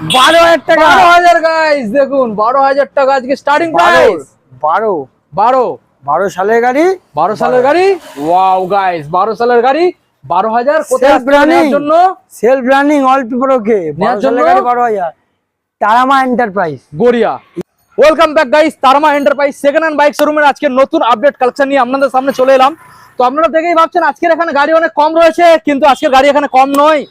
বারো হাজার টাকা। বারো হাজার গাইস দেখুন বারো হাজার টাকা আজকে স্টার্টিং বারো। প্রাইস বারো। বারো। বারো সালের গাড়ি? বারো সালের গাড়ি? ওয়াও গাইস বারো সালের গাড়ি। বারো হাজার। জন্য? Self running all paper okay বারো হাজার। Tarama enterprise Garia. Welcome back guys Tarma enterprise second hand bike শোরুমের আজকে নতুন আপডেট কালেকশন নিয়ে আপনাদের সামনে চলে এলাম। তো আপনারা দেখেই ভাবছেন আজকের এখানে গাড়ি অনেক কম রয়েছে কিন্তু আজকের গাড়ি এখানে কম নয়।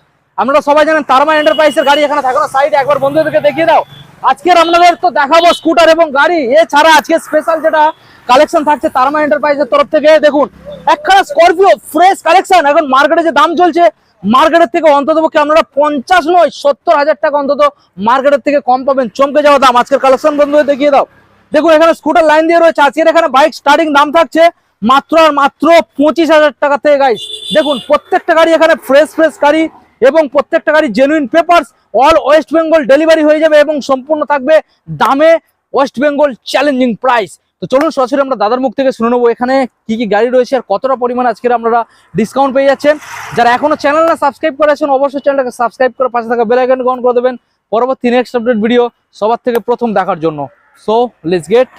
আপনারা সবাই জানেন তারমা এন্টারপ্রাইজের গাড়ি এখানে থাকে না। সাইডে একবার বন্ধুদেরকে দেখিয়ে দাও। আজকের আপনাদের তো দেখাবো স্কুটার এবং গাড়ি। এছাড়া আজকে স্পেশাল যেটা কালেকশন থাকছে তারমা এন্টারপ্রাইজের তরফ থেকে, দেখুন, একখানা স্করপিও ফ্রেশ কালেকশন এখন মার্কেটে যে দাম চলছে মার্কেটের থেকে অন্তত পক্ষে আপনারা পঞ্চাশ নয়, সত্তর হাজার টাকা অন্তত মার্কেটের থেকে কম পাবেন। চমকে যাওয়া দাম। আজকের কালেকশন বন্ধুদের দেখিয়ে দাও। দেখুন, এখানে স্কুটার লাইন দিয়ে রয়েছে। আজকের এখানে বাইক স্টার্টিং দাম থাকছে মাত্র আর মাত্র পঁচিশ হাজার টাকা থেকে গাইস দেখুন, প্রত্যেকটা গাড়ি এখানে ফ্রেশ ফ্রেশ গাড়ি। এবং প্রত্যেকটা গাড়ি genuine papers all West Bengal delivery হয়ে যাবে এবং সম্পূর্ণ থাকবে দামে ওয়েস্ট বেঙ্গল চ্যালেঞ্জিং প্রাইস তো চলুন সরাসরি আমরা দাদার মুখ থেকে শুনে নেব এখানে কি কি গাড়ি রয়েছে আর কতটা পরিমাণ আজকের আপনারা ডিসকাউন্ট পেয়ে যাচ্ছেন। যারা এখনও চ্যানেল না সাবস্ক্রাইব করেছেন অবশ্যই চ্যানেলটাকে সাবস্ক্রাইব করে পাশে থাকা বেল আইকন অন করে দেবেন। পরবর্তী নেক্সট আপডেট ভিডিও সবার থেকে প্রথম দেখার জন্য। সো লেটস গেট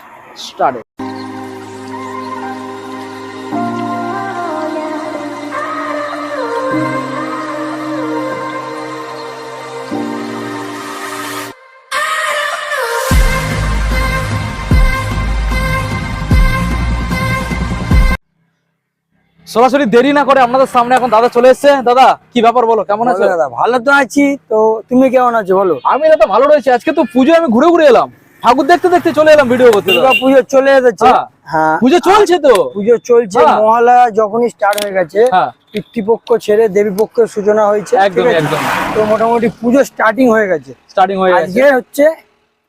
স্টার্টেড সরাসরি দেরি না করে আপনাদের সামনে এখন দাদা চলে এসেছে। দাদা কি ব্যাপার বলো কেমন আছো? দাদা ভালো তো আছি। তো তুমি কেমন আছো বলো? আমি দাদা ভালো রয়েছে। আজকে তো পুজো আমি ঘুরে ঘুরে এলাম। ঠাকুর দেখতে দেখতে চলে এলাম ভিডিও করতে। পুজো চলে এসেছে। হ্যাঁ। হ্যাঁ। পুজো চলছে তো? পুজো চলছে। হ্যাঁ। মহালয়া যখনই স্টার্ট হয়ে গেছে হ্যাঁ। পিতৃপক্ষ ছেড়ে দেবী পক্ষের সূচনা হয়েছে আছে? একদম। তো মোটামুটি পুজো স্টার্টিং হয়ে গেছে। স্টার্টিং হয়ে গেছে। আজকে হচ্ছে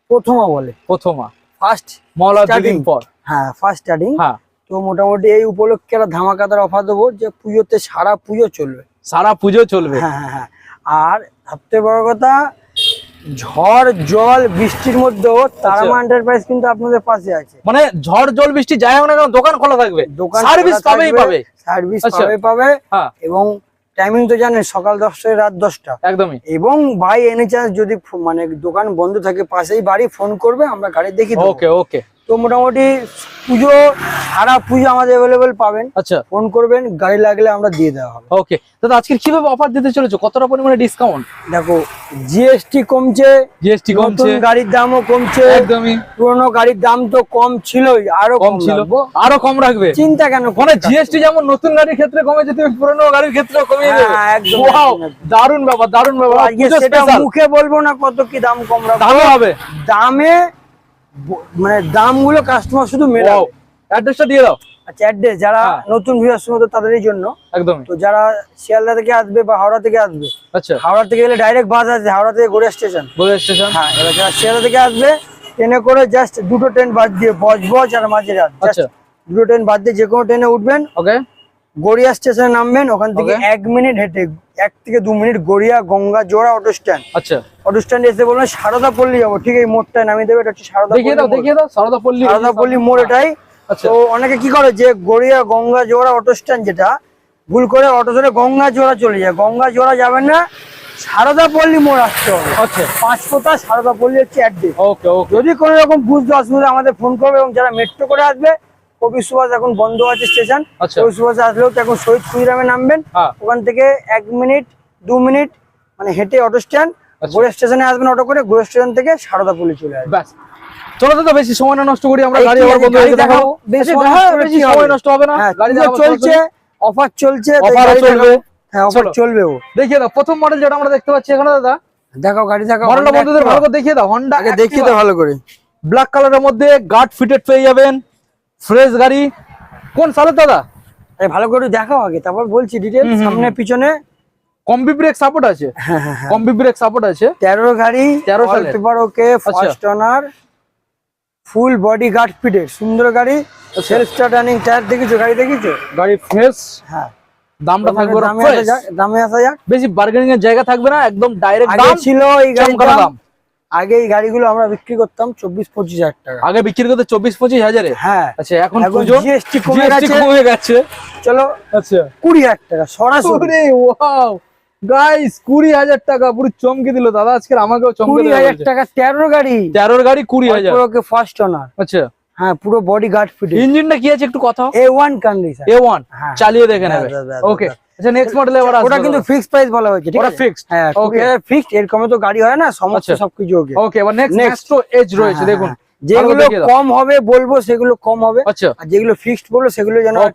প্রথমা বলে। প্রথমা। ফার্স্ট মহলা Starting। দুদিন পর। হ্যাঁ ফার্স্ট স্টার্টিং হ্যাঁ। তো মোটামুটি এই উপলক্ষে একটা ধামাকাদার অফার দেবো যে পুজোতে সারা পুজো চলবে। সারা পুজো চলবে? হ্যাঁ হ্যাঁ হ্যাঁ। আর সবথেকে বড় কথা ঝড় জল বৃষ্টির মধ্যেও তারামা এন্টারপ্রাইজ কিন্তু আপনাদের পাশে আছে। মানে ঝড় জল বৃষ্টি যাই হোক না কেন দোকান খোলা থাকবে। দোকান সার্ভিস পাবেই পাবে। সার্ভিস আচ্ছা। পাবে। পাবে এবং টাইমিং তো জানেন সকাল দশটায় রাত দশটা। একদমই। এবং ভাই এনে চান্স যদি মানে দোকান বন্ধ থাকে পাশেই বাড়ি ফোন করবে আমরা গাড়ি দেখি ওকে ওকে তো মোটামুটি পুজো সারা পুজো আমাদের অ্যাভেলেবেল পাবেন। আচ্ছা। ফোন করবেন গাড়ি লাগলে আমরা দিয়ে দেওয়া হবে। ওকে দাদা আজকে কীভাবে অফার দিতে চলেছো? কতটা পরিমাণে ডিসকাউন্ট দেখো জিএসটি কমছে জিএসটি নতুন কমছে। গাড়ির দামও কমছে একদমই। পুরোনো গাড়ির দাম তো কম ছিলই আরও কম ছিল। আরও কম রাখবে? চিন্তা কেন মানে জিএসটি যেমন নতুন গাড়ির ক্ষেত্রে কমেছে তুমি পুরনো গাড়ির ক্ষেত্রে কমিয়ে দেবে। হ্যাঁ, একদম। দারুণ ব্যাপার দারুণ ব্যাপার। সেটা মুখে বলব না কত কি দাম কম রাখব। দামে হবে। দামে মানে দামগুলো কাস্টমার শুধু মেলাও অ্যাড্রেসটা দিয়ে দাও। আচ্ছা অ্যাড্রেস যারা হ্যাঁ। নতুন ভিউয়ার্স মতো তাদেরই জন্য। একদমই। তো যারা শিয়ালদা থেকে আসবে বা হাওড়া থেকে আসবে আচ্ছা। হাওড়া থেকে গেলে ডাইরেক্ট বাস আছে হাওড়া থেকে গড়িয়া স্টেশন বোঝা স্টেশন হ্যাঁ এবার যারা শিয়ালদা থেকে আসবে ট্রেনে করে জাস্ট দুটো ট্রেন বাদ দিয়ে বজবজ আর মাঝেরহাট আচ্ছা। দুটো ট্রেন বাদ দিয়ে যে কোনো ট্রেনে উঠবেন। ওকে গড়িয়া স্টেশনে নামবেন ওখান থেকে এক মিনিট হেঁটে এক থেকে দু মিনিট গড়িয়া গঙ্গা জোড়া অটো স্ট্যান্ড আচ্ছা। স্ট্যান্ডে এসে বলবেন সারদা পল্লী যাব। ঠিক এই মোড়টায় নামিয়ে দেবে এটা হচ্ছে সারদা দেখিয়ে দাও দেখিয়ে দাও সারদা পল্লী সারদা পল্লী মোড় এটাই। আচ্ছা। তো অনেকে কি করে যে গড়িয়া গঙ্গা জোড়া অটো স্ট্যান্ড যেটা ভুল করে অটো ধরে গঙ্গা জোড়া চলে যায়। গঙ্গা জোড়া যাবেন না সারদা পল্লী মোড় আসতে হবে। আচ্ছা। পাঁচ ফোটা সারদা পল্লী হচ্ছে অ্যাড্রেস ওকে ওকে। যদি কোনো রকম বুঝতে অসুবিধা আমাদের ফোন করবে এবং যারা মেট্রো করে আসবে কবি সুভাষ এখন বন্ধ আছে স্টেশন আচ্ছা। কবি সুভাষ আসলেও তো এখন শহীদ ক্ষুদিরামে নামবেন। হ্যাঁ। ওখান থেকে এক মিনিট দু মিনিট মানে হেঁটে অটো স্ট্যান্ড। গোড়া স্টেশনে আসবেন অটো করে গোড়া স্টেশন থেকে সারদা পল্লী চলে আসবে ব্যাস। চলো দাদা বেশি সময় না নষ্ট করি আমরা গাড়ি কি আমার আছে, দেখাবো। দেখাবো? বেশি সময় নষ্ট করে বেশি কি সময় হবে? না। গাড়ি চলছে অফার চলছে তাই চলবে। হ্যাঁ অফার চলো। চলবেও। দেখিয়ে দাও প্রথম মডেল যেটা আমরা দেখতে পাচ্ছি এখানে দাদা। দেখাও গাড়ি দেখাও মডেলটা বন্ধুদের ভালো করে দেখিয়ে দাও হন্ডা আগে দেখিয়ে দাও ভালো করে। ব্ল্যাক কালারের মধ্যে গার্ড ফিটেড পেয়ে যাবেন ফ্রেশ গাড়ি। কোন সালের দাদা? ভালো করে দেখাও আগে তারপর বলছি ডিটেল সামনে পিছনে। কম্বি ব্রেক সাপোর্ট আছে? হ্যাঁ হ্যাঁ হ্যাঁ। কম্বি ব্রেক সাপোর্ট আছে? তেরো গাড়ি 13 সালের। Paper okay first owner full body guard fitted সুন্দর গাড়ি। সেলফ স্টার্ট রানিং টায়ার দেখেছ? গাড়ি দেখেছ? গাড়ি ফ্রেশ হ্যাঁ। দামটা থাকবে দামে। আসা যাক বেশি বার্গেনিং এর জায়গা থাকবে না একদম ডাইরেক্ট আগে দাম ছিল এই গাড়ির দাম। আগে এই গাড়িগুলো আমরা বিক্রি করতাম চব্বিশ পঁচিশ হাজার টাকা। আগে বিক্রি করতে চব্বিশ পঁচিশ হাজারে? হ্যাঁ। আচ্ছা এখন পুজো GST কমে গেছে। কমে গেছে। চলো আচ্ছা। কুড়ি হাজার টাকা সরাসরি। ওয়াও গাইস কুড়ি হাজার টাকা পুরো চমকে দিল দাদা আজকে আমাকেও চমকে কুড়ি হাজার টাকা তেরো গাড়ি। তেরোর গাড়ি কুড়ি হাজার। ফার্স্ট ওনার আচ্ছা। হ্যাঁ পুরো বডি গার্ড ফিট ইঞ্জিনটা কি আছে একটু কথা A one condition A one হ্যাঁ। চালিয়ে দেখে নেবে। ওকে আচ্ছা নেক্সট মডেল এবার ওটা কিন্তু ফিক্সড প্রাইস বলা হয়েছে ঠিক ওটা আছে? ফিক্সড হ্যাঁ ওকে ফিক্সড তো গাড়ি হয় না আচ্ছা। সবকিছু ওকে ওকে এবার নেক্সট. ম্যাস্ট্রো এজ রয়েছে দেখুন। যেগুলো ভালো দেখিয়ে দাও। কম হবে বলব সেগুলো কম হবে। আচ্ছা। আর যেগুলো ফিক্সড বলব সেগুলো যেন. হয়,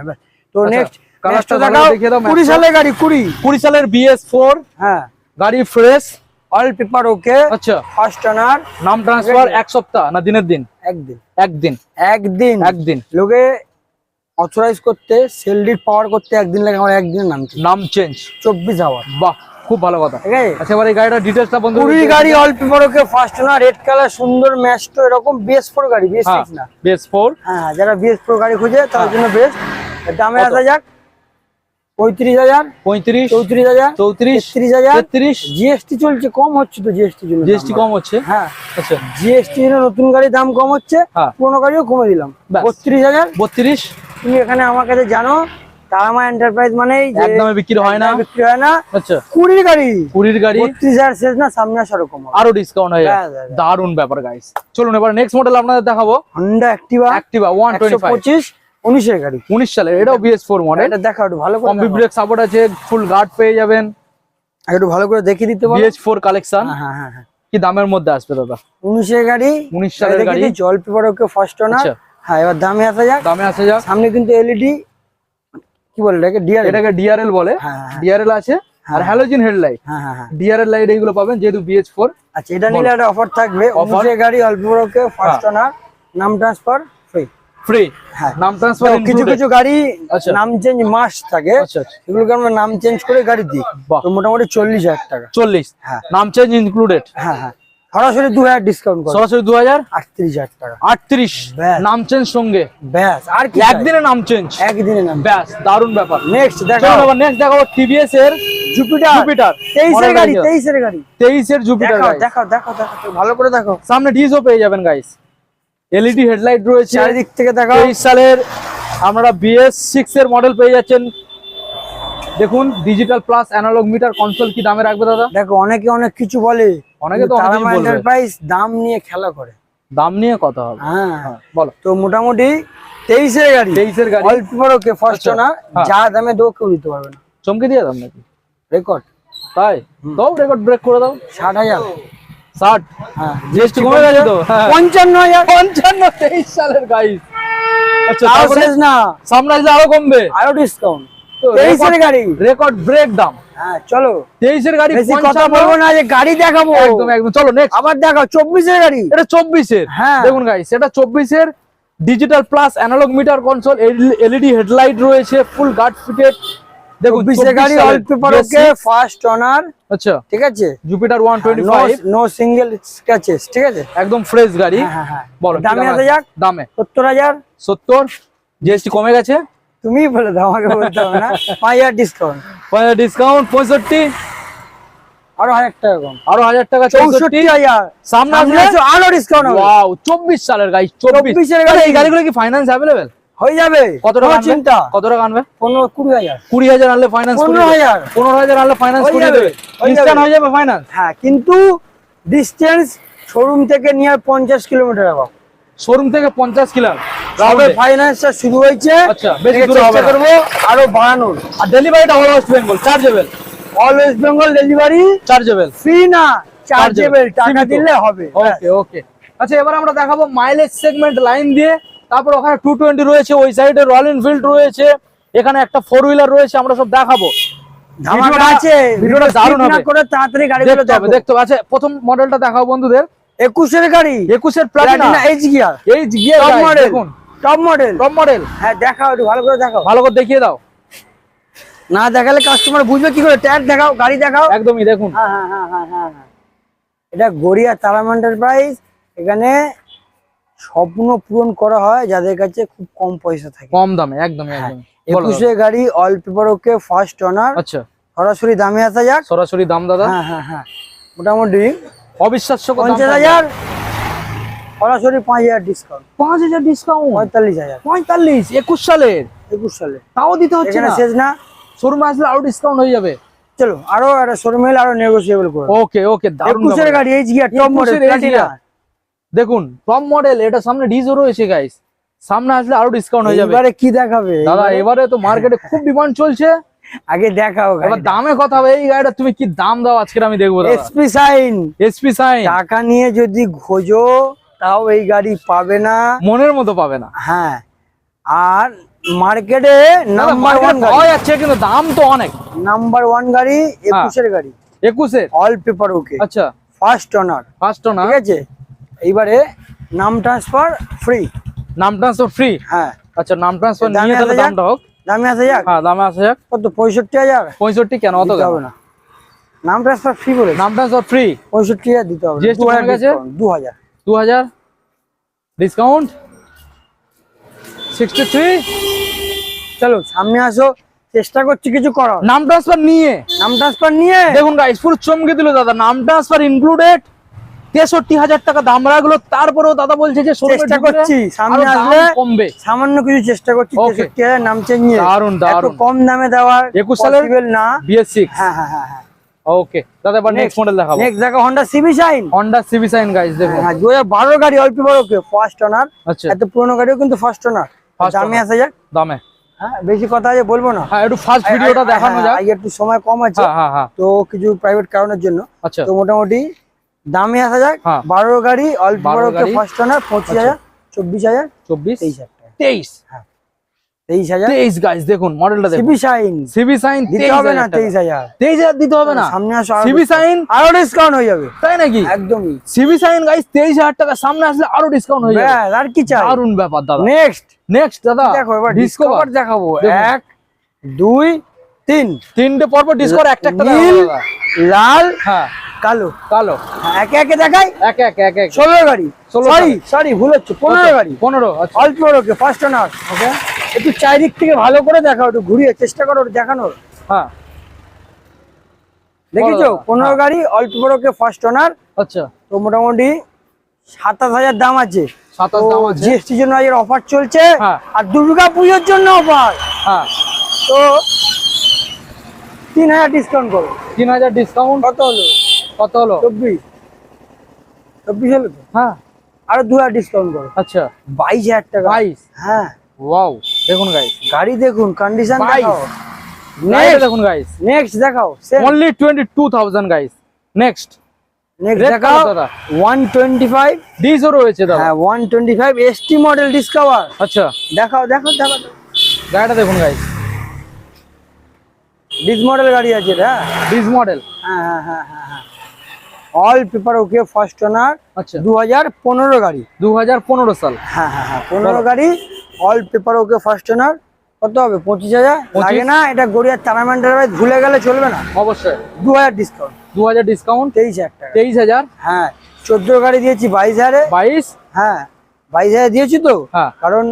ব্যাস। তো আচ্ছা, নেক্সট দেখিয়ে দাও। সালের গাড়ি সালের বিএস হ্যাঁ। গাড়ি ফ্রেশ পেপার ওকে আচ্ছা। ফার্স্ট ওনার নাম ট্রান্সফার এক সপ্তাহ না দিনের দিন? একদিন। একদিন। একদিন। একদিন। লোকে অথরাইজ করতে সেল ডিট পাওয়ার করতে একদিন লাগে আমার একদিন নামছে নাম চেঞ্জ চব্বিশ আওয়ার বাহ খুব ভালো কথা। ঠিক আছে? আচ্ছা এবার এই গাড়িটার বন্ধু কুড়ি গাড়ি all paper okay first owner red colour সুন্দর ম্যাস্টো এরকম বিএস ফোর গাড়ি বিএস হ্যাঁ না। বেস ফোর হ্যাঁ যারা বিএস ফোর গাড়ি খুঁজে তার জন্য বেস্ট দামে আসা যাক। পঁয়ত্রিশ হাজার পঁয়ত্রিশ চৌত্রিশ হাজার চৌত্রিশ তেত্রিশ হাজার তেত্রিশ। জিএসটি চলছে কম হচ্ছে তো জিএসটি জন্য জিএসটি কম হচ্ছে? হ্যাঁ। আচ্ছা। জিএসটি জন্য নতুন গাড়ির দাম কম হচ্ছে হ্যাঁ। পুরোনো গাড়িও কমে দিলাম। বত্রিশ হাজার। বত্রিশ। তুমি এখানে আমার কাছে জানো তারামা এন্টারপ্রাইজ মানেই যে বিক্রি হয় না। বিক্রি হয় না। আচ্ছা। কুড়ির গাড়ি। কুড়ির গাড়ি। বত্রিশ হাজার শেষ না সামনে আসা ওরকম আরও ডিসকাউন্ট হয়ে যাবে হ্যাঁ, হ্যাঁ। দারুণ ব্যাপার গাইস চলুন এবার নেক্সট মডেল আপনাদের দেখাবো। Honda Activa Activa one twenty পঁচিশ। উনিশের গাড়ি। উনিশ সালের এটাও বিএস ফোর মডেল এটা দেখা একটু ভালো করে কম্বি ব্রেক সাপোর্ট আছে ফুল গার্ড পেয়ে যাবেন। একটু ভালো করে দেখিয়ে দিতে পারো বিএস ফোর কালেকশন হ্যাঁ হ্যাঁ হ্যাঁ হ্যাঁ। কি দামের মধ্যে আসবে দাদা? উনিশের গাড়ি। 19 সালের গাড়ি। জল পেপার ওকে ফার্স্ট ওনার আচ্ছা। হ্যাঁ এবার দামে আসা যাক। দামে আসে যাক। সামনে কিন্তু এলইডি কি বলে এটাকে ডিআর এটাকে ডিআরএল বলে। হ্যাঁ, হ্যাঁ। ডিআরএল আছে। আর হ্যালোজিন হেডলাইট হ্যাঁ হ্যাঁ হ্যাঁ। ডিআরএল লাইট এইগুলো পাবেন যেহেতু বিএস ফোর আচ্ছা এটা নিলে একটা অফার থাকবে? উনিশের গাড়ি অল্প ওকে ফার্স্ট হ্যাঁ। ওনার নাম ট্রান্সফার ফ্রি হ্যাঁ। নাম ট্রান্সফার কিছু কিছু গাড়ি আচ্ছা। নাম চেঞ্জ মাস থাকে। আচ্ছা আচ্ছা। এগুলোকে আমরা নাম চেঞ্জ করে গাড়ি দিই। তো মোটামুটি চল্লিশ হাজার টাকা। চল্লিশ? হ্যাঁ। নাম চেঞ্জ ইনক্লুডেড হ্যাঁ হ্যাঁ। সরাসরি দু হাজার ডিসকাউন্ট সরাসরি দু হাজার? আটত্রিশ হাজার টাকা। আটত্রিশ? ব্যাস। নাম চেঞ্জ সঙ্গে? ব্যাস। আর কি একদিনে নাম চেঞ্জ একদিনে নাম ব্যাস দারুণ ব্যাপার। নেক্সট নেক্সট দেখাবো টিভিএস এর জুপিটার জুপিটার তেইশের গাড়ি তেইশের গাড়ি। তেইশের জুপিটার দেখাও দেখাও দেখাও দেখাও। ভালো করে দেখো সামনে ডিজও পেয়ে যাবেন গাইস এলইডি হেডলাইট রয়েছে। চারিদিক থেকে দেখা তেইশ সালের আপনারা বিএস সিক্স এর মডেল পেয়ে যাচ্ছেন। দেখুন digital plus analogue meter console কি দামে রাখবে দাদা? দেখো অনেকে অনেক কিছু বলে অনেকে তো এন্টারপ্রাইজ দাম নিয়ে খেলা করে। দাম নিয়ে কথা হবে। হ্যাঁ। হ্যাঁ, বলো। তো মোটামুটি তেইশের গাড়ি। তেইশের গাড়ি। অল্প ওকে ফার্স্ট আচ্ছা, না হ্যাঁ। যা দামে দেবো কেউ দিতে পারবে না। চমকে দিয়ে দাম নাকি? রেকর্ড তাই? দাও রেকর্ড ব্রেক করে দাও। ষাট হাজার। ষাট। হ্যাঁ। জিএসটি কমে গেছে। তো। হ্যাঁ। পঞ্চান্ন হাজার। পঞ্চান্ন তেইশ সালের আচ্ছা শেষ না। আসলে আরও কমবে। আরও ডিসকাউন্ট তেইশের গাড়ি। রেকর্ড ব্রেক দাম হ্যাঁ চলো। তেইশের গাড়ি বেশি কথা বলব না যে গাড়ি দেখাবো। একদম একদম। চলো নেক্সট আবার দেখাও চব্বিশের গাড়ি। এটা চব্বিশের। হ্যাঁ। দেখুন গাইস এটা চব্বিশের digital plus analogue meter console LED headlight রয়েছে ফুল গার্ড ফিটেড দেখুন চব্বিশের গাড়ি 24 অল্প ওকে ফার্স্ট অনার আচ্ছা। ঠিক আছে? Jupiter one twenty five no single scratches ঠিক আছে? একদম ফ্রেশ গাড়ি। হ্যাঁ, হ্যাঁ, হ্যাঁ। বলো দামে আছে? যাক? দামে। সত্তর হাজার। সত্তর? জিএসটি কমে গেছে? তুমি বলে দাও আমাকে বলতে হবে না। পাঁচ হাজার ডিসকাউন্ট ডিসকাউন্ট পঁয়ষট্টি? আরও হাজার টাকা কম। আরও হাজার টাকা চৌষট্টি? চৌষট্টি হাজার। সামনে সামনে আসলে? আরও ডিসকাউন্ট হবে। ওয়াও চব্বিশ সালের গাড়ি চব্বিশ। 24 এর গাড়ি। এই গাড়িগুলো কি ফাইন্যান্স অ্যাভেলেবেল হয়ে যাবে। কত টাকা চিন্তা। কত টাকা আনবে? পনেরো কুড়ি হাজার। কুড়ি হাজার আনলে ফাইন্যান্স পনেরো হাজার। পনেরো হাজার আনলে ফাইন্যান্স হয়ে যাবে, হয়ে যাবে। ফাইন্যান্স হ্যাঁ কিন্তু ডিস্টেন্স শোরুম থেকে নিয়ে পঞ্চাশ কিলোমিটার শোরুম থেকে পঞ্চাশ কিলো ফাইন্যান্সটা শুরু হয়েছে। আচ্ছা, বেশি থেকে হবে করব। আরও বাড়ানোর। আর ডেলিভারিটা all West Bengal chargeable all West Bengal delivery chargeable free না চার্জেবল টাকা দিলে হবে। ওকে ওকে আচ্ছা এবার আমরা দেখাবো মাইলেজ সেগমেন্ট লাইন দিয়ে তারপর ওখানে টু টোয়েন্টি রয়েছে ওই সাইডে রয়্যাল এনফিল্ড রয়েছে এখানে একটা ফোর হুইলার রয়েছে আমরা সব দেখাবো। ধামাকা ভিডিওটা- আছে দারুণ হবে। তাড়াতাড়ি গাড়িগুলো দেখতে হবে দেখো। দেখতে হবে। আচ্ছা প্রথম মডেলটা দেখাবো বন্ধুদের। একুশের গাড়ি। একুশের প্লাটিনা প্লাটিনা এইচ গিয়ার এই গিয়ার টপ মডেল দেখুন। টপ মডেল টপ মডেল হ্যাঁ দেখাও একটু ভালো করে দেখাও। ভালো করে দেখিয়ে দাও। না দেখালে কাস্টমার বুঝবে কি করে। ট্যাগ দেখাও গাড়ি দেখাও। একদমই দেখুন। হ্যাঁ হ্যাঁ হ্যাঁ এটা গড়িয়া তারাম এন্টারপ্রাইজ এখানে স্বপ্ন পূরণ করা হয় যাদের কাছে খুব কম পয়সা থাকে। কম দামে একদম একদমই একুশে গাড়ি all paper okay first owner আচ্ছা। সরাসরি দামে আসা যাক। সরাসরি দাম দাদা। হ্যাঁ হ্যাঁ হ্যাঁ। মোটামুটি। অবিশ্বাস্য পঞ্চাশ হাজার। সরাসরি পাঁচ হাজার ডিসকাউন্ট পাঁচ হাজার ডিসকাউন্ট পঁয়তাল্লিশ হাজার। পঁয়তাল্লিশ একুশ সালের? একুশ সালে। তাও দিতে হচ্ছে না? শেষ না? শোরুমে আসলে আরও ডিসকাউন্ট হয়ে যাবে। চলো আরও একটা শোরুমে আরও নেগোসিয়েবল করে। ওকে ওকে দারুণ গাড়ি H gear top model gear। দেখুন টপ মডেল এটা সামনে ডিজও রয়েছে গাইস সামনে আসলে আরও ডিসকাউন্ট হয়ে যাবে। এবারে কি দেখাবে? দাদা এবারে- তো মার্কেটে খুব ডিমান্ড চলছে। আগে দেখাও এবার দামে কথা হবে। এই গাড়িটা তুমি কি দাম দাও? আজকে আমি দেখব দাদা। এসপি সাইন এসপি সাইন টাকা নিয়ে যদি খোঁজো তাও এই গাড়ি পাবে না। মনের মতো পাবে না। হ্যাঁ। আর মার্কেটে নাম্বার ওয়ান পাওয়া গাড়ি। যাচ্ছে কিন্তু দাম তো অনেক। নাম্বার ওয়ান গাড়ি একুশের গাড়ি। একুশের? অল পেপার ওকে আচ্ছা। ফার্স্ট অনার ফার্স্ট না ঠিক আছে? এইবারে নাম ট্রান্সফার ফ্রি নাম ট্রান্সফার ফ্রি হ্যাঁ। আচ্ছা নাম ট্রান্সফার নিয়ে তাহলে। দামটা হোক। দামে আসা যাক। হ্যাঁ দামে আসা যাক। কত পঁয়ষট্টি হাজার? পঁয়ষট্টি কেন? অত হবে না। নাম ট্রান্সফার ফ্রি বলে নাম ট্রান্সফার ফ্রি পঁয়ষট্টি হাজার দিতে হবে দু হাজার গেছে? দু হাজার দু হাজার ডিসকাউন্ট সিক্সটি থ্রি চলো সামনে আসো। চেষ্টা করছি কিছু করার। নাম ট্রান্সফার নিয়ে। নাম ট্রান্সফার নিয়ে। দেখুন গাইস পুরো চমকে দিল দাদা। নাম ট্রান্সফার ইনক্লুডেড তেষট্টি হাজার টাকা দাম রাখল তারপরেও দাদা বলছে যে চেষ্টা করছি, সামনে আসলে কমবে। সামান্য কিছু চেষ্টা করছি. তেষট্টি হাজার নাম চেঞ্জ। দারুণ, দারুণ। কম দামে দেওয়ার 21 সালের? না। বিএস হ্যাঁ হ্যাঁ হ্যাঁ হ্যাঁ। ওকে দাদা এবার নেক্সট মডেল দেখাবো। নেক্সট দেখো গাইস হ্যাঁ বারো গাড়ি অল্প বড় ওকে ফার্স্ট আচ্ছা। এত পুরোনো গাড়িও কিন্তু ফার্স্ট অনার দামে owner। যাক। দামে। হ্যাঁ বেশি কথা আছে বলব না। হ্যাঁ একটু ফার্স্ট ভিডিওটা দেখানো হ্যাঁ, যাক। একটু সময় কম আছে। হ্যাঁ হ্যাঁ হ্যাঁ। তো কিছু প্রাইভেট কারণের জন্য। আচ্ছা। তো মোটামুটি দামে আসা যাক হ্যাঁ। বারো গাড়ি অল্প 12 বড়। ফার্স্ট অনার পঁচিশ আচ্ছা। হাজার চব্বিশ হাজার চব্বিশ? তেইশ হাজার তেইশ? তেইশ হাজার। তেইশ গাইস দেখুন মডেলটা সিবি সিবি সাইন। দিতে হবে না তেইশ হাজার। তেইশ হাজার দিতে হবে না। সামনে আসো সিবি সাইন? আরও ডিসকাউন্ট হয়ে যাবে। তাই নাকি? একদমই। সিবি সাইন গাইস তেইশ হাজার টাকা। সামনে আসলে আরও ডিসকাউন্ট হয়ে যাবে। আর কি চাই? ব্যাপার দাদা। নেক্সট নেক্সট দাদা। দেখো এবার ডিসকভার দেখাবো। এক দুই তিন। তিনটে পরপর ডিসকভার একটা একটা নীল লাল হ্যাঁ। কালো। কালো। হ্যাঁ, একে একে দেখাই? এক এক এক ষোলো গাড়ি। সরি সরি ভুল হচ্ছে। পনেরো গাড়ি। পনেরো আচ্ছা। অল্প ওকে ফার্স্ট অনার ওকে। একটু চারিদিক থেকে ভালো করে দেখাও একটু ঘুরিয়ে চেষ্টা করো দেখানোর। হ্যাঁ। দেখেছ? পনেরো হ্যাঁ। গাড়ি অল্প ওকে ফার্স্ট অনার আচ্ছা। তো মোটামুটি সাতাশ হাজার দাম আছে। জিএসটির জন্য আজকের অফার চলছে। হ্যাঁ। আর দুর্গা পুজোর জন্য অফার হ্যাঁ। তো তিন হাজার ডিসকাউন্ট করো। তিন হাজার ডিসকাউন্ট কত হলো? কত হলো? চব্বিশ। চব্বিশ হলো তো? হ্যাঁ। আরও দু হাজার ডিসকাউন্ট করো। আচ্ছা। বাইশ হাজার টাকা। বাইশ? হ্যাঁ। ওয়াও। দেখুন গাইস গাড়ি দেখুন কন্ডিশন বাইশ। দেখুন গাইস নেক্সট দেখাও। Only twenty two thousand guys next next দেখাও। হ্যাঁ আচ্ছা। দেখুন গাইস ডিস মডেল গাড়ি আছে এটা? ডিজ মডেল হ্যাঁ হ্যাঁ হ্যাঁ হ্যাঁ হ্যাঁ। All paper okay first owner আচ্ছা। দু হাজার পনেরো গাড়ি। দু হাজার পনেরো সাল। হ্যাঁ হ্যাঁ হ্যাঁ পনেরো গাড়ি। All paper okay first owner কত হবে? পঁচিশ হাজার। লাগে না এটা গড়িয়ার তারামেন্টের ভুলে গেলে চলবে না। অবশ্যই। দু হাজার ডিসকাউন্ট দু হাজার ডিসকাউন্ট তেইশ হাজার টাকা। তেইশ হাজার। হ্যাঁ চোদ্দ গাড়ি দিয়েছি বাইশ হাজারে। বাইশ। হ্যাঁ বাইশ হাজার দিয়েছি তো? হ্যাঁ। কারণ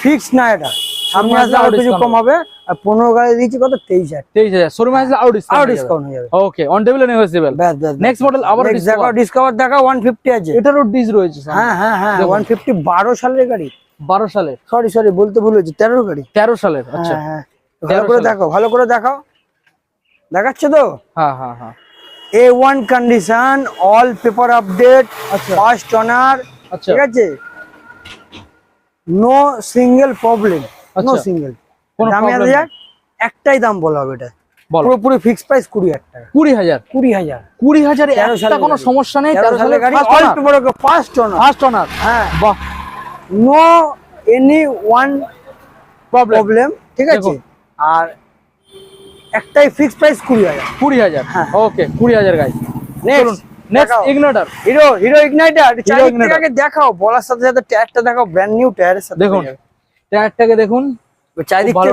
ফিক্স না এটা। সামনে আসলে আরও কিছু কম হবে। আর পনেরো গাড়ি দিয়েছি কত? তেইশ হাজার। তেইশ হাজার। শোরুমে আসলে আরও ডিসকাউন্ট ডিসকাউন্ট হয়ে যাবে। ওকে অন টেবিল নেগোসিয়েবল ব্যাস ব্যাস নেক্সট মডেল আবার ডিসকাভার দেখাও ওয়ান ফিফটি আছে। এটারও ডিজ রয়েছে হ্যাঁ হ্যাঁ হ্যাঁ দেখুন। ওয়ান ফিফটি বারো সালের গাড়ি। বারো সালের। সরি সরি বলতে ভুল হয়েছে তেরো গাড়ি। তেরো সালের আচ্ছা। হ্যাঁ। হ্যাঁ ভালো করে। দেখাও ভালো করে দেখাও। দেখাচ্ছে তো? হ্যাঁ হ্যাঁ হ্যাঁ। A one condition all paper update আচ্ছা। ফার্স্ট অনার ঠিক আছে? No single problem no. Single দামে একটাই দাম বলা হবে এটা। পুরোপুরি ফিক্স প্রাইস কুড়ি হাজার টাকা। কুড়ি হাজার? কুড়ি হাজার। কুড়ি হাজারে একটা কোনো সমস্যা নেই তেরো সালের গাড়ি ফার্স্ট অনার ফার্স্ট অনার হ্যাঁ। বাহ। নো এনি ওয়ান প্রবলেম ঠিক আছে? আর একটাই ফিক্স প্রাইস কুড়ি হাজার। কুড়ি হাজার? হ্যাঁ। ওকে কুড়ি হাজার গাড়ি। নেক্সট হিরো হিরো ইগনাইটার চারিদিক থেকে দেখাও বলার সাথে সাথে টায়ারটা দেখাও ব্র্যান্ড নিউ টায়ারের সাথে। দেখুন টায়ারটাকে দেখুন। চারিদিক থেকে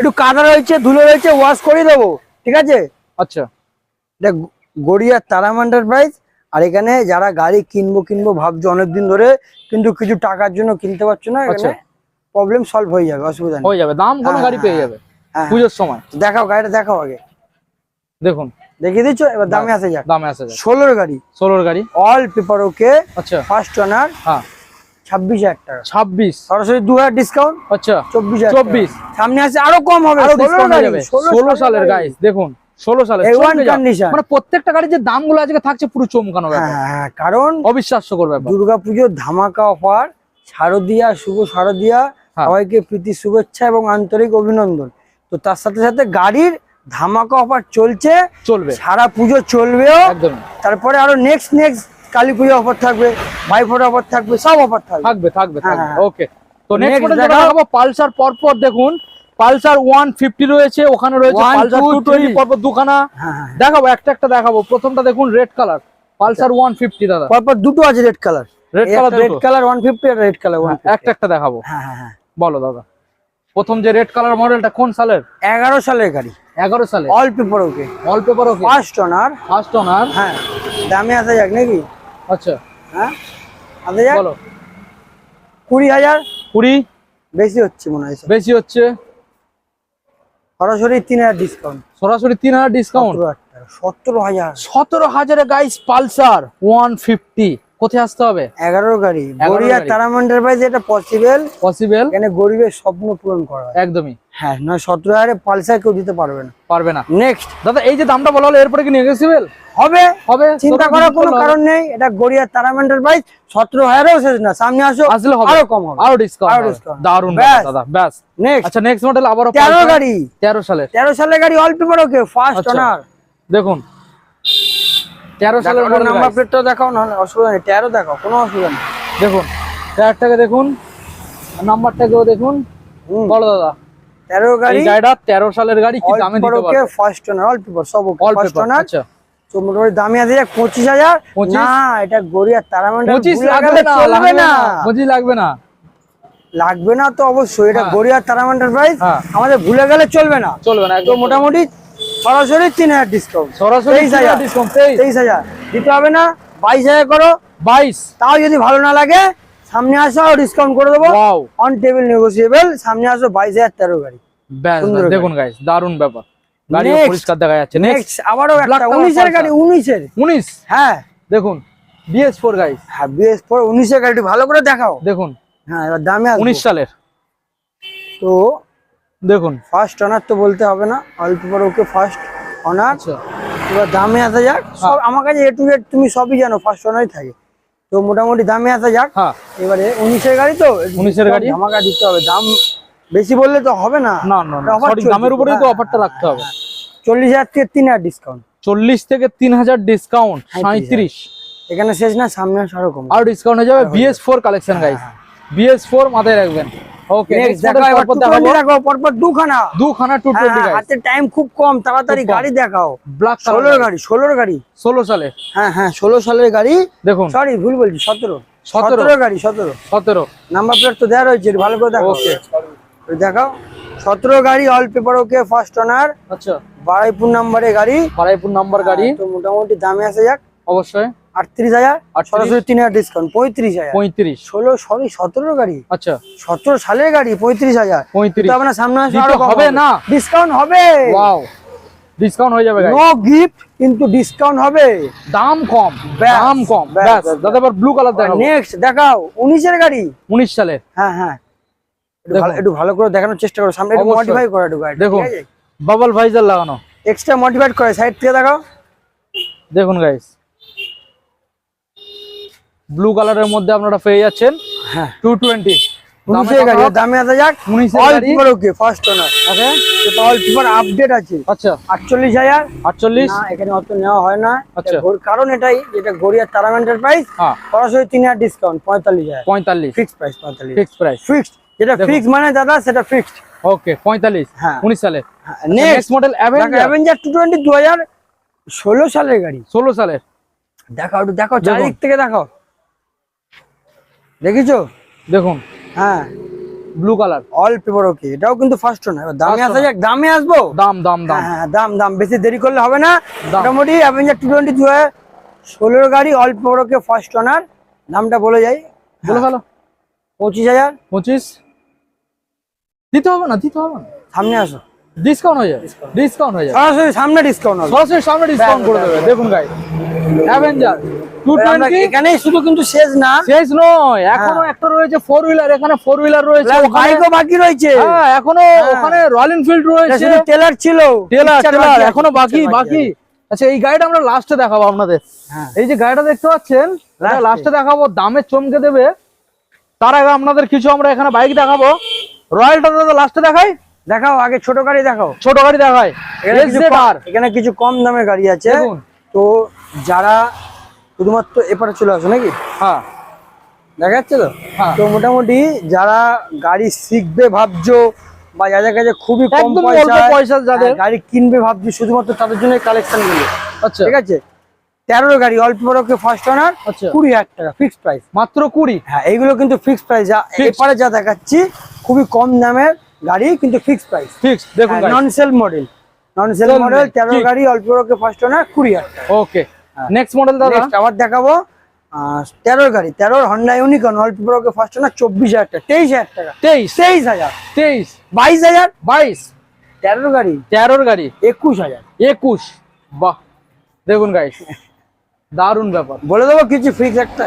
একটু কাদা রয়েছে ধুলো রয়েছে ওয়াশ করে দেবো ঠিক আছে? আচ্ছা। এটা গড়িয়ার তারামান্ডার প্রাইস আর এখানে যারা গাড়ি কিনবো কিনবো ভাবছ অনেকদিন ধরে কিন্তু কিছু টাকার জন্য কিনতে পারছ না আচ্ছা। এখানে প্রবলেম সলভ হয়ে যাবে অসুবিধা নেই। হয়ে যাবে। দাম কোনো হ্যাঁ, গাড়ি পেয়ে হ্যাঁ, যাবে হ্যাঁ। পুজোর সময়। দেখাও গাড়িটা দেখাও আগে। দেখুন। দেখিয়ে দিচ্ছ? এবার দামে আসে যাক। দামে আসে যায় ষোলোর গাড়ি। ষোলোর গাড়ি। অল পেপার ওকে আচ্ছা। ফার্স্ট ওনার হ্যাঁ। ছাব্বিশ হাজার টাকা। ছাব্বিশ। সরাসরি দু হাজার ডিসকাউন্ট আচ্ছা চব্বিশ চব্বিশ। সামনে আছে আরও কম হবে আরও 16 ডিসকাউন্ট গাড়ি, যাবে। 16 ষোলো সালের গাইস দেখুন ষোলো সালের A1 চমকে যাও। condition। মানে প্রত্যেকটা গাড়ির যে দামগুলো আজকে থাকছে পুরো চমকানো হ্যাঁ হ্যাঁ, হ্যাঁ, কারণ অবিশ্বাস্যকর ব্যাপার। দুর্গাপুজোর ধামাকা অফার শারদিয়া শুভ শারদিয়া হ্যাঁ। সবাইকে প্রীতি শুভেচ্ছা এবং আন্তরিক অভিনন্দন। তো তার সাথে সাথে গাড়ির ধামাকা অফার চলছে চলবে। সারা পুজো চলবেও। একদমই তারপরে আরও নেক্সট নেক্সট কালী পুজো অফার থাকবে ভাইফোঁটা অফার থাকবে সব অফার থাকবে। থাকবে থাকবে হ্যাঁ, থাকবে। হ্যাঁ। ওকে তো নেক্সট যেটা দেখাবো পালসার পরপর দেখুন। পালসার ওয়ান ফিফটি রয়েছে ওখানে রয়েছে পালসার টু টোয়েন্টি পরপর দুখানা। হ্যাঁ হ্যাঁ দেখাবো একটা একটা দেখাবো। প্রথমটা দেখুন red colour Pulsar one fifty দাদা। পরপর দুটো আছে red colour red colour red colour one fifty আর রেড কালার ওয়ান একটা একটা দেখাবো। হ্যাঁ হ্যাঁ হ্যাঁ। বলো দাদা। প্রথম যে রেড কালার মডেলটা কোন সালের? এগারো সালের গাড়ি। এগারো সালে all paper okay all paper okay first owner first owner হ্যাঁ। দামে আসা যাক নাকি? আচ্ছা। হ্যাঁ? বলো। কুড়ি হাজার? কুড়ি। বেশি হচ্ছে মনে হয় বেশি হচ্ছে। সরাসরি তিন হাজার ডিসকাউন্ট সরাসরি তিন হাজার ডিসকাউন্ট সতেরো হাজার সতেরো হাজারে। গাইস পালসার ওয়ান ফিফটি কোথায় আসতে হবে? এগারো গাড়ি। 11 গড়িয়া গাড়ি। তারামন্ডের পাইছে এটা পসিবল পসিবল এখানে গরিবের স্বপ্ন পূরণ করা একদমই। হ্যাঁ নয় সতেরো হাজারে পালসার কেউ দিতে পারবে না। পারবে না। নেক্সট দাদা এই যে দামটা বলা হলো এরপরে কি নেগোসিয়েবল হবে। হবে চিন্তা করার কোনো কারণ নেই এটা গড়িয়া তারামন্ডের প্রাইস সতেরো হাজারও শেষ না সামনে আসো আসলে আরও কম হবে। আরও ডিসকাউন্ট আরও। দারুণ। দাদা ব্যাস। নেক্সট আচ্ছা নেক্সট মডেল আবারও তেরো Pulsar, গাড়ি। তেরো সালে তেরো সালের গাড়ি অল্প পেপার ওকে ফার্স্ট। ওনার দেখুন। তেরো সালের মডেল নাম্বার প্লেটটাও দেখাও নাহলে অসুবিধা নেই। তেরো দেখাও কোনো অসুবিধা নেই। দেখুন টায়ারটাকে দেখুন নাম্বারটাকেও দেখুন। বলো দাদা তেরো এই গাড়ি। গাড়িটা তেরো সালের গাড়ি কি দামে দিতে পারবে? ফার্স্ট ওনার অল্প সব ফার্স্ট ওনার আচ্ছা। মোটামুটি দামি আছে পঁচিশ হাজার? না এটা গড়িয়া তারামন্ডল লাগবে না চলবে লাগবে না। না। পঁচিশ লাগবে না। লাগবে না তো অবশ্যই এটা হ্যাঁ। গড়িয়া তারামন্ডল প্রাইস হ্যাঁ। আমাদের ভুলে গেলে চলবে না। চলবে না তো মোটামুটি সরাসরি তিন হাজার ডিসকাউন্ট সরাসরি তেইশ হাজার। ডিসকাউন্ট তেইশ। তেইশ হাজার। দিতে হবে না বাইশ হাজার করো। বাইশ। তাও যদি ভালো না লাগে সামনে আসো ডিসকাউন্ট করে দেবো। অন টেবিল নেগোসিয়েবল সামনে আসো বাইশ হাজার তেরো গাড়ি। দেখুন গাইস দারুণ ব্যাপার। গাড়ি পরিষ্কার দেখা যাচ্ছে। নেক্সট আবারও একটা color উনিশের Pulsar। গাড়ি উনিশের। উনিশ? হ্যাঁ। দেখুন বিএস ফোর গাইস হ্যাঁ বিএস ফোর উনিশের গাড়িটি ভালো করে দেখাও। দেখুন। হ্যাঁ এবার দামে আসব। উনিশ সালের। তো দেখুন। ফার্স্ট অনার তো বলতে হবে না অল্প পর ওকে ফার্স্ট অনার আচ্ছা। এবার দামে আসা যাক। সব আমার কাছে এ টু জেড তুমি সবই জানো ফার্স্ট অনারই থাকে। তো মোটামুটি দামে আসা যাক। হ্যাঁ। এবারে উনিশের গাড়ি তো। 19 এর গাড়ি? ধামাকা দিতে হবে দাম বেশি বললে তো হবে না। না না সঠিক দামের উপরেই তো অফারটা রাখতে হবে। চল্লিশ হাজার থেকে তিন হাজার ডিসকাউন্ট চল্লিশ থেকে তিন হাজার ডিসকাউন্ট সাঁত্রিশ এখানে শেষ না সামনে আসে আরও ডিসকাউন্ট হয়ে যাবে BS four collection guys BS four মাথায় রাখবেন। ওকে নেক্সট দেখো এবার দেখাবো। দেখো পরপর দুখানা। দুখানা টু টোয়েন্টি হ্যাঁ, হাতে টাইম খুব কম তাড়াতাড়ি গাড়ি দেখাও। ব্ল্যাক ষোলোর কালার গাড়ি ষোলোর গাড়ি। ষোলো সালে। হ্যাঁ হ্যাঁ ষোলো সালের গাড়ি। দেখুন। সরি ভুল বলছি সতেরো। 17 সতেরো গাড়ি সতেরো। সতেরো। নাম্বার প্লেট তো দেওয়া রয়েছে ভালো করে দেখো দেখাও। সতেরো গাড়ি all paper okay first owner আচ্ছা। বারাইপুর নাম্বারে গাড়ি। বারাইপুর নাম্বার গাড়ি। তো মোটামুটি দামে আসা যাক। অবশ্যই। আটত্রিশ হাজার 38 সরাসরি তিন হাজার ডিসকাউন্ট পঁয়ত্রিশ হাজার। পঁয়ত্রিশ। ষোলো সরি সতেরো গাড়ি। আচ্ছা। সতেরো সালের গাড়ি পঁয়ত্রিশ হাজার। পঁয়ত্রিশ। আপনার সামনে আরও হবে না। ডিসকাউন্ট হবে। ডিসকাউন্ট হয়ে যাবে গাইস নো গিফট কিন্তু ডিসকাউন্ট হবে। দাম কম। দাম কম। দাদা এবার ব্লু কালার দেখাবো। নেক্সট দেখাও উনিশের গাড়ি। উনিশ সালের হ্যাঁ হ্যাঁ। একটু ভালো- করে দেখানোর চেষ্টা করো সামনে একটু মডিফাই করা একটু গাড়ি দেখুন বাবল ভাইজার লাগানো। এক্সট্রা মডিফাইড করে সাইড থেকে দেখাও। দেখুন গাইস ব্লু কালারের মধ্যে আপনারা পেয়ে যাচ্ছেন হ্যাঁ। দামে আসা যাক অল ওকে ফার্স্ট ওনার ওকে এটা অল আপডেট আছে। আচ্ছা। না এখানে অত নেওয়া হয় না। আচ্ছা। কারণ এটাই যেটা গড়িয়া তারামেন্টের প্রাইস সরাসরি তিন হাজার discount fixed price price fixed যেটা। ফিক্স মানে দাদা সেটা ফিক্সড ওকে পঁয়তাল্লিশ হ্যাঁ। উনিশ সালের next model Avenger Avenger two twenty দু হাজার ষোলো সালের গাড়ি। ষোলো সালের। দেখাও একটু দেখাও চারিদিক থেকে দেখাও। দেখিছো? দেখুন। হ্যাঁ। Blue colour all paper okay এটাও কিন্তু ফার্স্ট না দামে আসা যাক দামে আসব? দাম দাম দাম। হ্যাঁ হ্যাঁ, দাম দাম। বেশি দেরি করলে হবে না। মোটামুটি অ্যাভেঞ্জার টু টোয়েন্টি দু হাজার ষোলোর গাড়ি all paper okay first owner দামটা বলে যাই। বলে ফেলো। পঁচিশ হাজার। পঁচিশ। দিতে হবে না দিতে হবে না। সামনে আসো। ডিসকাউন্ট হয়ে যাবে ডিসকাউন্ট হয়ে যাবে। সরাসরি সামনে ডিসকাউন্ট হবে। সরাসরি সামনে ডিসকাউন্ট করে দেবে দেখুন গাই অ্যাভেঞ্জার শুধু কিন্তু শেষ না। শেষ নয় এখনও হ্যাঁ। একটা রয়েছে ফোর হুইলার এখানে ফোর হুইলার রয়েছে বাইকও বাকি রয়েছে। হ্যাঁ এখনও হ্যাঁ। ওখানে রয়্যাল এনফিল্ড রয়েছে। টেলার ছিল। টেলার টেলার এখনও বাকি বাকি আচ্ছা এই গাড়িটা আমরা লাস্টে দেখাবো আপনাদের। হ্যাঁ। এই যে গাড়িটা দেখতে পাচ্ছেন লাস্টে দেখাবো দামে চমকে দেবে। তার আগে আপনাদের কিছু আমরা এখানে বাইক দেখাবো। রয়্যালটা দাদা লাস্টে দেখাই? দেখাও আগে ছোট গাড়ি দেখাও। ছোট গাড়ি দেখাই। এখানে কিছু কম- দামের গাড়ি আছে। তো যারা শুধুমাত্র এপারে চলে আসো নাকি? হ্যাঁ। দেখা যাচ্ছে তো? হ্যাঁ। তো মোটামুটি যারা গাড়ি শিখবে ভাবছ বা যাদের কাছে খুবই কম পয়সা যাদের। গাড়ি কিনবে ভাবছি শুধুমাত্র তাদের জন্য কালেকশনগুলো। আচ্ছা। ঠিক আছে? তেরো গাড়ি অল্প বড়কে ফার্স্ট অনার আচ্ছা। কুড়ি হাজার টাকা ফিক্সড প্রাইস মাত্র কুড়ি? হ্যাঁ এইগুলো কিন্তু ফিক্সড প্রাইস যা এপারে যা দেখাচ্ছি খুবই কম দামের গাড়ি কিন্তু ফিক্সড প্রাইস ফিক্স দেখুন non sale model non sale model model, তেরো ঠিক। গাড়ি অল্প বড়কে ফার্স্ট অনার কুড়ি হাজার ওকে নেক্সট মডেল দাদা? নেক্সট আবার দেখাবো। আহ, তেরোর গাড়ি তেরোর হন্ডা ইউনিকন অল্প ফার্স্ট অনার চব্বিশ হাজার টাকা তেইশ হাজার টাকা। তেইশ। তেইশ হাজার। তেইশ। বাইশ হাজার। বাইশ। তেরোর গাড়ি। তেরোর গাড়ি। একুশ হাজার। একুশ। বাহ। দেখুন গাইস দারুণ ব্যাপার। বলে দেবো কিছু ফিক্স একটা?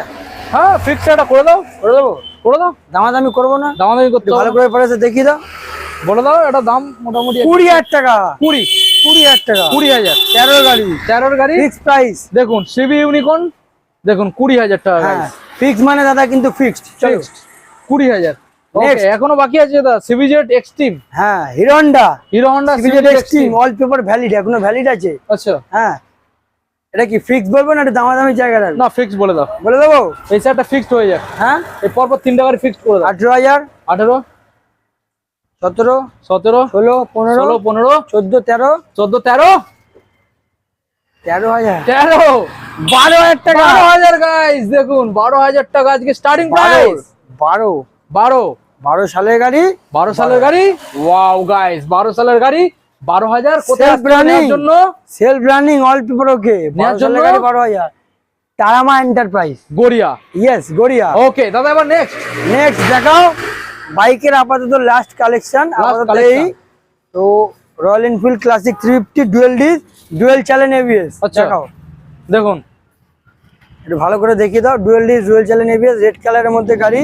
হ্যাঁ ফিক্স একটা করে দাও। করে দেবো? করে দাও। দামাদামি করব না। দামাদামি করতে ভালো করে পড়েছে দেখিয়ে দাও। বলে দাও এটা দাম মোটামুটি কুড়ি হাজার টাকা। কুড়ি। কুড়ি হাজার টাকা। কুড়ি হাজার। তেরোর গাড়ি। তেরোর গাড়ি? ফিক্স প্রাইস দেখুন সিবি ইউনিকর্ন দেখুন কুড়ি হাজার টাকা হ্যাঁ। ফিক্স মানে দাদা কিন্তু ফিক্সড Fixed। কুড়ি হাজার। এখনও বাকি আছে দাদা সিবিজেড এক্সট্রিম হ্যাঁ Hero Honda Hero Honda CBZ Xtreme all paper valid এখনও ভ্যালিড আছে। আচ্ছা। হ্যাঁ। এটা কি ফিক্স বলব না একটু দামাদামি জায়গা না ফিক্স বলে দাও। বলে দেবো? এই সাইডটা ফিক্সড হয়ে যাক। হ্যাঁ? এই পরপর তিনটা গাড়ি ফিক্সড করে দাও। আঠেরো হাজার। আঠেরো সতেরো সতেরো ষোলো পনেরো ষোলো পনেরো চোদ্দ তেরো। চোদ্দ তেরো। তেরো হাজার। তেরো। বারো হাজার টাকা। বারো হাজার গাইস দেখুন। বারো হাজার টাকা আজকে স্টার্টিং প্রাইস বারো। বারো। বারো সালের গাড়ি? বারো সালের গাড়ি? ওয়াও গাইস বারো সালের গাড়ি। বারো হাজার কোথায় আসতে জন্য? সেলফ রানিং অল বারো নেওয়ার জন্য? বারো হাজার Tarama enterprise Garia? Yes Garia. Okay দাদা এবার নেক্সট নেক্সট দেখাও। বাইকের আপাতত লাস্ট কালেকশন আপাতত এই। তো Royal Enfield Classic three fifty dual disc dual channel ABS. দেখাও। দেখুন। একটু ভালো করে দেখিয়ে দাও dual disc dual channel ABS red কালারের মধ্যে গাড়ি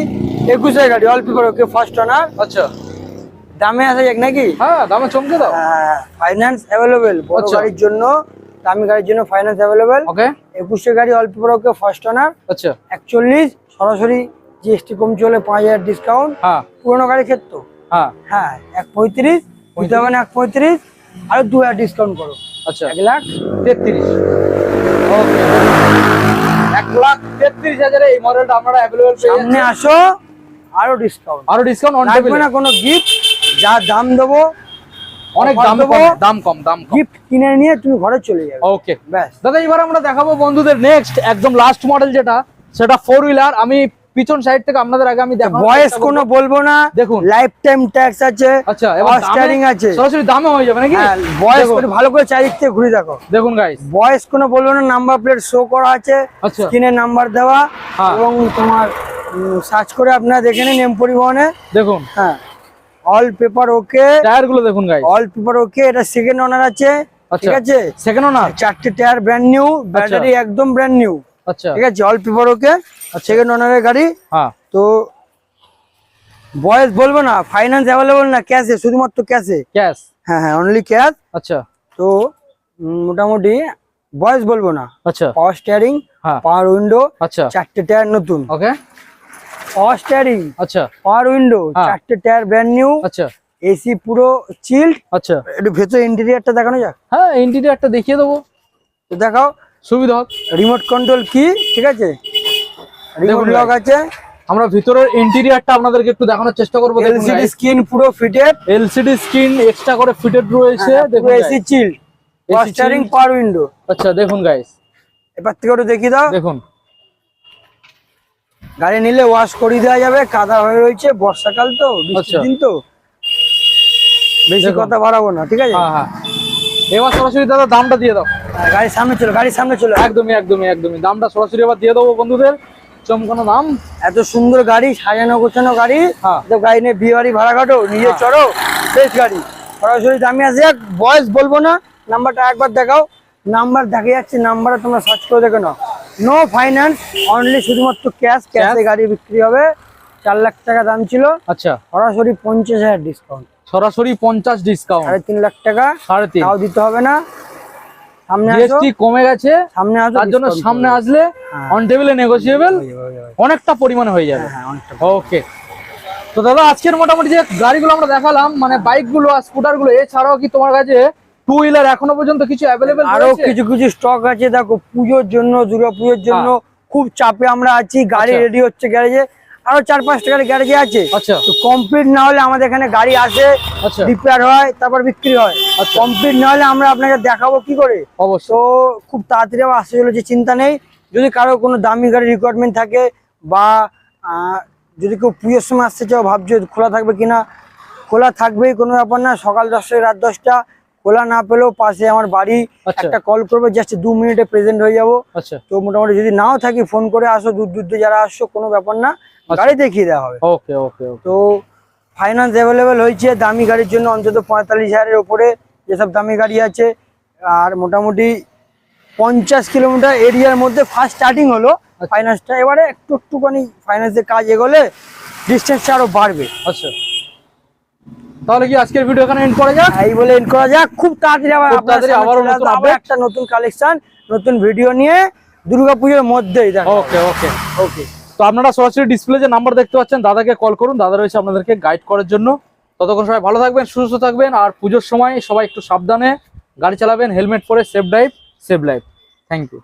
একুশের গাড়ি all paper okay first owner আচ্ছা। দামে আসা যাক নাকি? হ্যাঁ দামে চমকে দাও। ফাইন্যান্স অ্যাভেলেবেল বড় আচ্ছা। গাড়ির জন্য দামি গাড়ির জন্য ফাইন্যান্স অ্যাভেলেবেল ওকে। একুশের গাড়ি অল্প পেপার ফার্স্ট অনার আচ্ছা। একচল্লিশ সরাসরি জিএসটি কম চলে পাঁচ হাজার ডিসকাউন্ট হ্যাঁ। পুরোনো গাড়ির ক্ষেত্রে। হ্যাঁ। হ্যাঁ এক পঁয়ত্রিশ দিতে হবে না এক পঁয়ত্রিশ আর দু হাজার ডিসকাউন্ট করো। আচ্ছা। এক লাখ তেত্রিশ। ওকে এক লাখ তেত্রিশ হাজারে এই মডেলটা আপনারা অ্যাভেলেবল সামনে আসো আরও ডিসকাউন্ট আরও ডিসকাউন্ট অন টেবিল না কোনো গিফট যা দাম দেবো অনেক দাম দেবো। দাম কম দাম গিফট কিনে নিয়ে তুমি ঘরে চলে যাবে। ওকে ব্যাস। দাদা এবার আমরা দেখাবো বন্ধুদের নেক্সট একদম লাস্ট মডেল যেটা সেটা ফোর হুইলার আমি পিছন সাইড থেকে আপনাদের আগে আমি দেখাবো বয়স কোনো বলব না দেখুন। লাইফ টাইম ট্যাক্স আছে আচ্ছা এবার দামে- আছে। সরাসরি দামে হয়ে যাবে নাকি? হ্যাঁ বয়স করে ভালো করে চারিদিক থেকে ঘুরে দেখো। দেখুন গাইস বয়স কোনো বলব না নাম্বার প্লেট শো করা আছে আচ্ছা। স্ক্রিনে নাম্বার দেওয়া হ্যাঁ। এবং তোমার সার্চ করে আপনারা দেখে নিন এম পরিবহনে। দেখুন। হ্যাঁ। অল পেপার ওকে টায়ারগুলো দেখুন গাইস অল পেপার ওকে এটা সেকেন্ড ওনার আছে। ঠিক আছে? সেকেন্ড ওনার চারটে টায়ার ব্র্যান্ড নিউ ব্যাটারি একদম ব্র্যান্ড নিউ আচ্ছা। ঠিক আছে? অল পেপার ওকে সেকেন্ড ওনারের গাড়ি। হ্যাঁ। তো বয়স বলব না ফাইন্যান্স অ্যাভেলেবল না ক্যাশে শুধুমাত্র ক্যাশে ক্যাশ হ্যাঁ হ্যাঁ অনলি ক্যাশ আচ্ছা। তো মোটামুটি বয়স বলব না। আচ্ছা। পাওয়ার স্টিয়ারিং হ্যাঁ। পাওয়ার উইন্ডো আচ্ছা। চারটে টায়ার নতুন। ওকে পাওয়ার স্টিয়ারিং আচ্ছা। পাওয়ার উইন্ডো হ্যাঁ। চারটে টায়ার ব্র্যান্ড নিউ আচ্ছা। এসি পুরো চিল্ড আচ্ছা। একটু ভেতর ইন্টেরিয়ারটা দেখানো যাক। হ্যাঁ ইন্টিরিয়ারটা দেখিয়ে দেবো। দেখাও। সুবিধা হোক। রিমোট কন্ট্রোল কি? ঠিক আছে? রিমোট দেখুন লক আছে। আমরা ভিতরের ইন্টেরিয়ারটা আপনাদেরকে একটু দেখানোর চেষ্টা করব। এলসিডি স্ক্রিন পুরো ফিটেড এলসিডি স্ক্রিন এক্সট্রা করে ফিটেড রয়েছে। দেখুন এসি চিল্ড পাওয়ার উইন্ডো আচ্ছা দেখুন গাইস এবার থেকে একটু দেখিয়ে দাও। দেখুন। গাড়ি নিলে ওয়াশ করিয়ে দেওয়া যাবে কাদা হয়ে রয়েছে বর্ষাকাল তো বৃষ্টির আচ্ছা। দিন তো। বেশি কথা বাড়াবো না ঠিক আছে? হ্যাঁ হ্যাঁ। এবার সরাসরি দাদা দামটা দিয়ে দাও। হ্যাঁ, গাড়ির সামনে চলো গাড়ির সামনে চলো। একদমই একদমই একদমই। দামটা সরাসরি এবার দিয়ে দেবো বন্ধুদের। চমকানো দাম। এত সুন্দর গাড়ি সাজানো গোছানো গাড়ি। হ্যাঁ। গাড়ি নিয়ে বিয়ে বাড়ি ভাড়া কাটো নিজে। চড়ো বেশ গাড়ি। সরাসরি দামি আছে এক বয়স বলব না নাম্বারটা একবার দেখাও। নাম্বার দেখা যাচ্ছে নাম্বারে তোমরা সার্চ করে দেখে নাও। নো ফাইন্যান্স অনলি শুধুমাত্র ক্যাশ ক্যাশে গাড়ি বিক্রি হবে। চার লাখ টাকা দাম ছিল। আচ্ছা। সরাসরি পঞ্চাশ হাজার ডিসকাউন্ট সরাসরি পঞ্চাশ ডিসকাউন্ট সাড়ে তিন লাখ টাকা। সাড়ে তিন। তাও দিতে হবে না। সামনে জিএসটি কমে গেছে। সামনে তার জন্য সামনে আসলে। অন টেবিলে নেগোসিয়েবল দেবো। হয়ে যাবে, হয়ে যাবে। অনেকটা পরিমাণে হয়ে যাবে। হ্যাঁ ওকে তো দাদা আজকের মোটামুটি যে গাড়িগুলো আমরা দেখালাম মানে বাইকগুলো আর স্কুটারগুলো এছাড়াও কি তোমার কাছে টু হুইলার এখনও পর্যন্ত কিছু অ্যাভেলেবেল আরও কিছু কিছু স্টক আছে দেখো পুজোর জন্য দুর্গা পুজোর জন্য খুব চাপে আমরা আছি গাড়ি হ্যাঁ। আচ্ছা। রেডি হচ্ছে গ্যারেজে আরও চার পাঁচ টাকার গ্যারেজে আছে। আচ্ছা। তো কমপ্লিট না হলে আমাদের এখানে গাড়ি আসে আচ্ছা। রিপেয়ার হয় তারপর বিক্রি হয়। আচ্ছা। কমপ্লিট না হলে আমরা আপনাকে দেখাবো কি করে? অবশ্যই। তো খুব তাড়াতাড়ি আবার আসতে চলেছে চিন্তা নেই। যদি কারও কোনো দামি গাড়ির রিকোয়ারমেন্ট থাকে বা যদি কেউ পুজোর সময় আসতে চাও ভাবছ খোলা থাকবে কিনা? খোলা থাকবেই কোনো ব্যাপার না। সকাল দশটা রাত দশটা। খোলা না পেলেও পাশে আমার বাড়ি আচ্ছা। একটা কল করবে জাস্ট দু মিনিটে প্রেজেন্ট হয়ে যাব। আচ্ছা। তো মোটামুটি যদি নাও থাকি ফোন করে আসো দূর দূর যারা আসছো কোনো ব্যাপার না। গাড়ি দেখিয়ে দেওয়া হবে। ওকে ওকে তো ফাইন্যান্স অ্যাভেলেবেল হয়েছে দামি গাড়ির জন্য অন্তত পঁয়তাল্লিশ হাজারের ওপরে যেসব দামি গাড়ি আছে। আর মোটামুটি পঞ্চাশ কিলোমিটার এরিয়ার মধ্যে ফার্স্ট স্টার্টিং হলো ফাইন্যান্সটা এবারে একটু একটুখানি ফাইন্যান্সের কাজ এগোলে ডিস্টেন্সটা আরও বাড়বে। আচ্ছা। তাহলে কি আজকের ভিডিও এখানে এন্ড করা যাক? এই বলে এন্ড করা যাক। খুব তাড়াতাড়ি আবার আবারও চলে নতুন আবার একটা নতুন কালেকশন নতুন ভিডিও নিয়ে দুর্গাপুজোর মধ্যেই দেখো। ওকে ওকে ওকে তো আপনারা সরাসরি ডিসপ্লে যে নাম্বার দেখতে পাচ্ছেন দাদাকে কল করুন। দাদা রয়েছে আপনাদেরকে গাইড করার জন্য। ততক্ষণ সবাই ভালো থাকবেন সুস্থ থাকবেন আর পুজোর সময় সবাই একটু সাবধানে গাড়ি চালাবেন হেলমেট পরে safe drive save life thank you